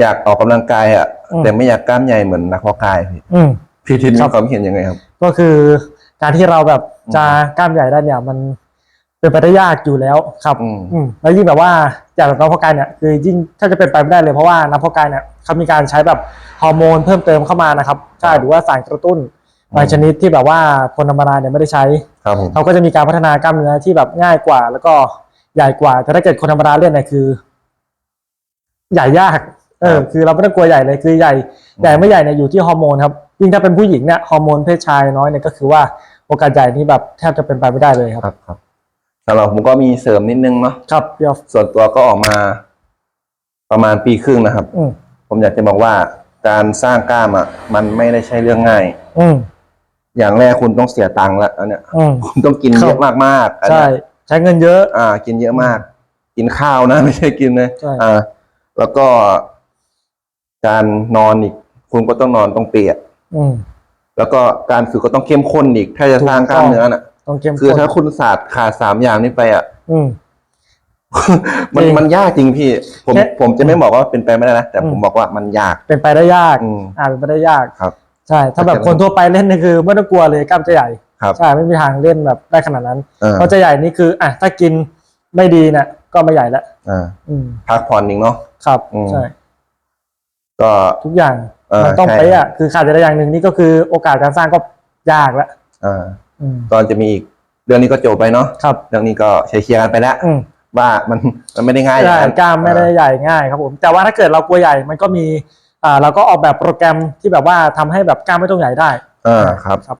อยากออกกำลังกายอะ อืม แต่ไม่อยากกล้ามใหญ่เหมือนนักเพาะกายพี่อืม พี่ทิศครัมีบ ความเห็นยังไงครับ ก็คือการที่เราแบบอืมจะกล้ามใหญ่ได้เนี่ย มันเป็นไปได้ยากอยู่แล้วครับอืมอืมแล้วยิ่งแบบว่าอย่างนักเพาะกายเนี่ยคือยิ่งถ้าจะเป็นไปไม่ได้เลยเพราะว่านักเพาะกายเนี่ยเขามีการใช้แบบฮอร์โมนเพิ่มเติมเข้ามานะครับใช่หรือว่าสารกระตุ้นบางชนิดที่แบบว่าคนธรรมดาเนี่ยไม่ได้ใช้ ครับผมเขาก็จะมีการพัฒนากล้ามเนื้อที่แบบง่ายกว่า แล้วก็ใหญ่กว่าแต่ถ้าเกิดคนธรรมดาเล่นเนี่ยคือ ใหญ่ยาก เออคือเราไม่ต้องกลัวใหญ่เลยคือใหญ่ใหญ่ไม่ใหญ่เนี่ยอยู่ที่ฮอร์โมนครับยิ่งถ้าเป็นผู้หญิงเนี่ยฮอร์โมนเพศชายน้อยเนี่ยก็คือว่าโอกาสใหญ่นี่แบบแทบจะเป็นไปไม่ได้เลยครับครับครับสำหรับผมก็มีเสริมนิดนึงเนาะครับเดี๋ยวส่วนตัวก็ออกมา ประมาณปีครึ่งนะครับ อืมผมอยากจะบอกว่าการสร้างกล้ามอะมันไม่ได้ใช่เรื่องง่าย อืมอย่างแรกคุณต้องเสียตังค์ละอันเนี้ยอืมคุณต้องกินครับเยอะมากๆอันใช่เนี้ยใช้เงินเยอะ อ่า กินเยอะมาก กินข้าวนะ ไม่ใช่กินนะใช่อ่า แล้วก็ การนอนอีก คุณก็ต้องนอนต้องเปียกอืม แล้วก็การฝึกก็ต้องเข้มข้นอีก ถ้าจะสร้างกล้ามเนื้อน่ะ ต้องเข้มข้นคือถ้าคุณศาสตร์ขาดสามอย่างนี้ไปอะ อืม มันจริงมันยากจริงพี่ ผมแค่ ผมจะไม่บอกว่าเป็นไปไม่ได้นะ แต่อืมผมบอกว่ามันยาก เป็นไปได้ยาก อืม อ่าเป็นไปได้ยาก ครับ ใช่ ถ้าแบบเข้าใจคนทั่วไปเล่นนี่คือไม่ต้องกลัวเลยกล้ามจะใหญ่ ครับ ใช่ ไม่มีทางเล่นแบบได้ขนาดนั้น เออเพราะจะใหญ่นี่คือ อะ ถ้ากินไม่ดีเนี่ยก็ไม่ใหญ่แล้วอ่าอืม พักผ่อนอีกเนาะ ครับ อืม ใช่ ก็ทุกอย่างเออมันต้องใช่ไปอะคือขาดแต่อย่างหนึ่งนี่ก็คือโอกาสการสร้างก็ยากแล้วอ่าอืมตอนจะมีอีกเรื่องนี้ก็จบไปเนาะครับเรื่องนี้ก็เคลียร์ๆกันไปแล้วอืมว่ามันมันไม่ได้ง่ายอย่าใช่งนั้นกล้ามไม่ได้ใหญ่ง่ายครับผมแต่ว่าถ้าเกิดเรากลัวใหญ่มันก็มีอ่าเราก็ออกแบบโปรแกรมที่แบบว่าทำให้แบบกล้ามไม่ต้องใหญ่ได้อ่าครับครับ